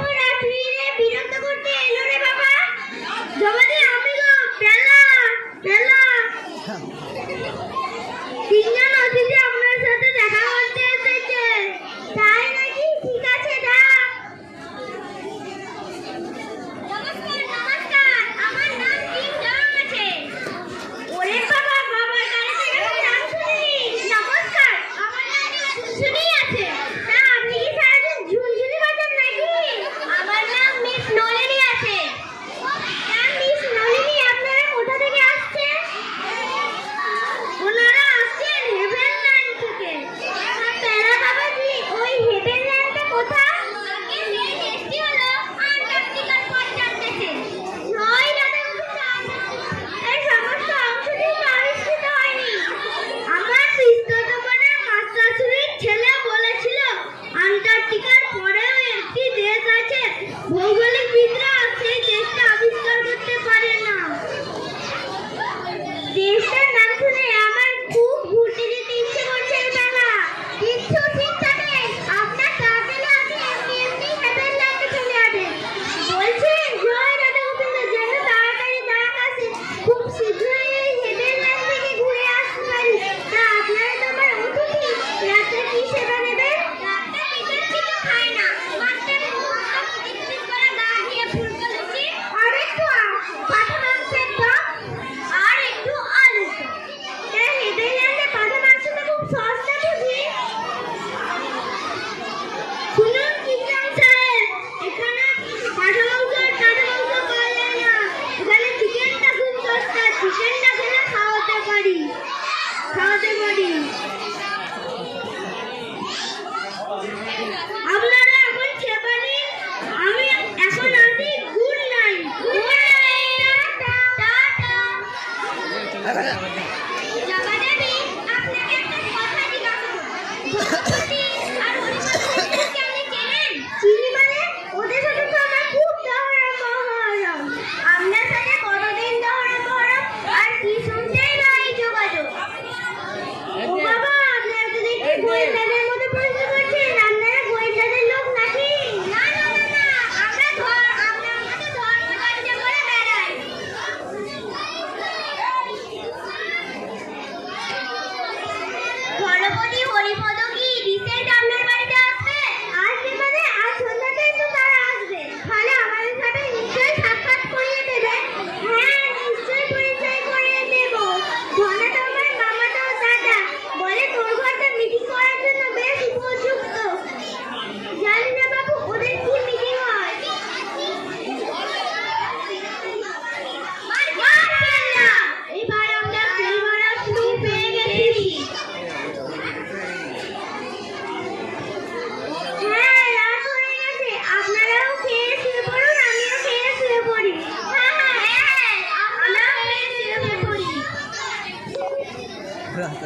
ওরা forward.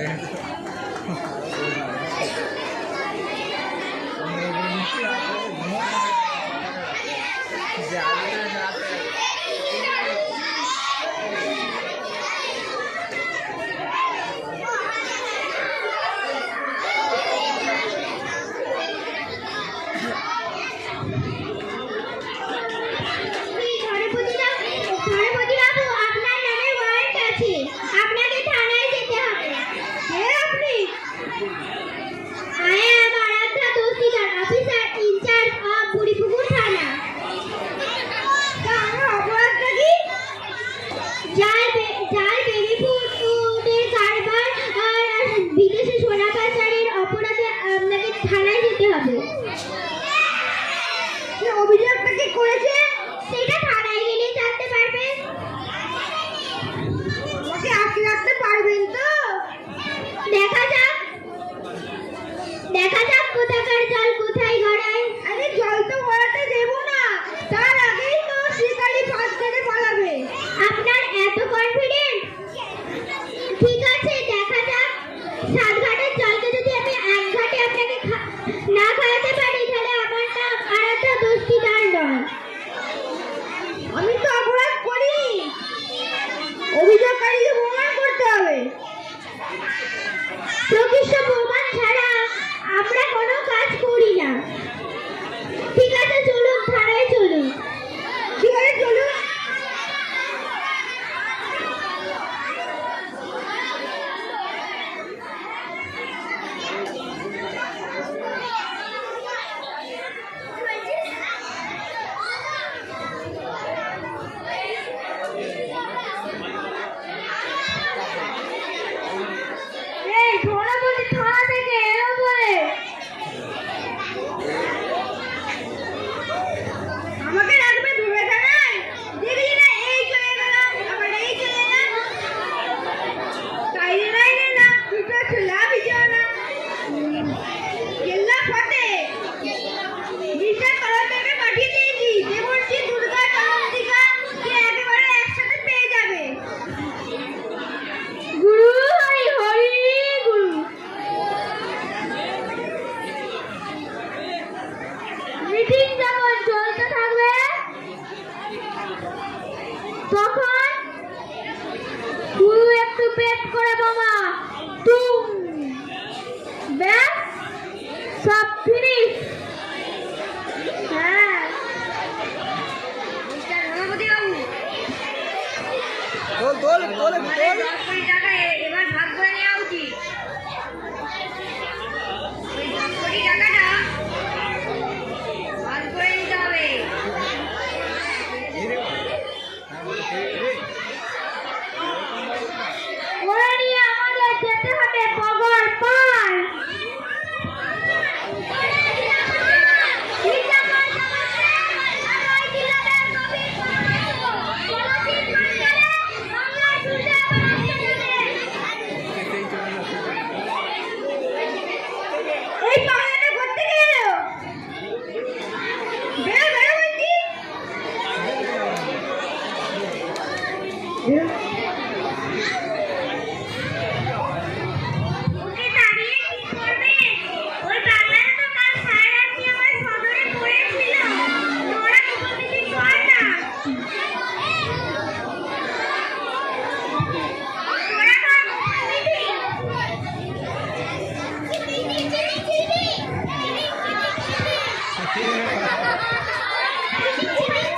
Yeah, I don't know. Thank you. Amen. कमा तुम बस सब फिनिश बोल बोल बोल बोल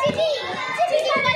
চিঠি চিঠি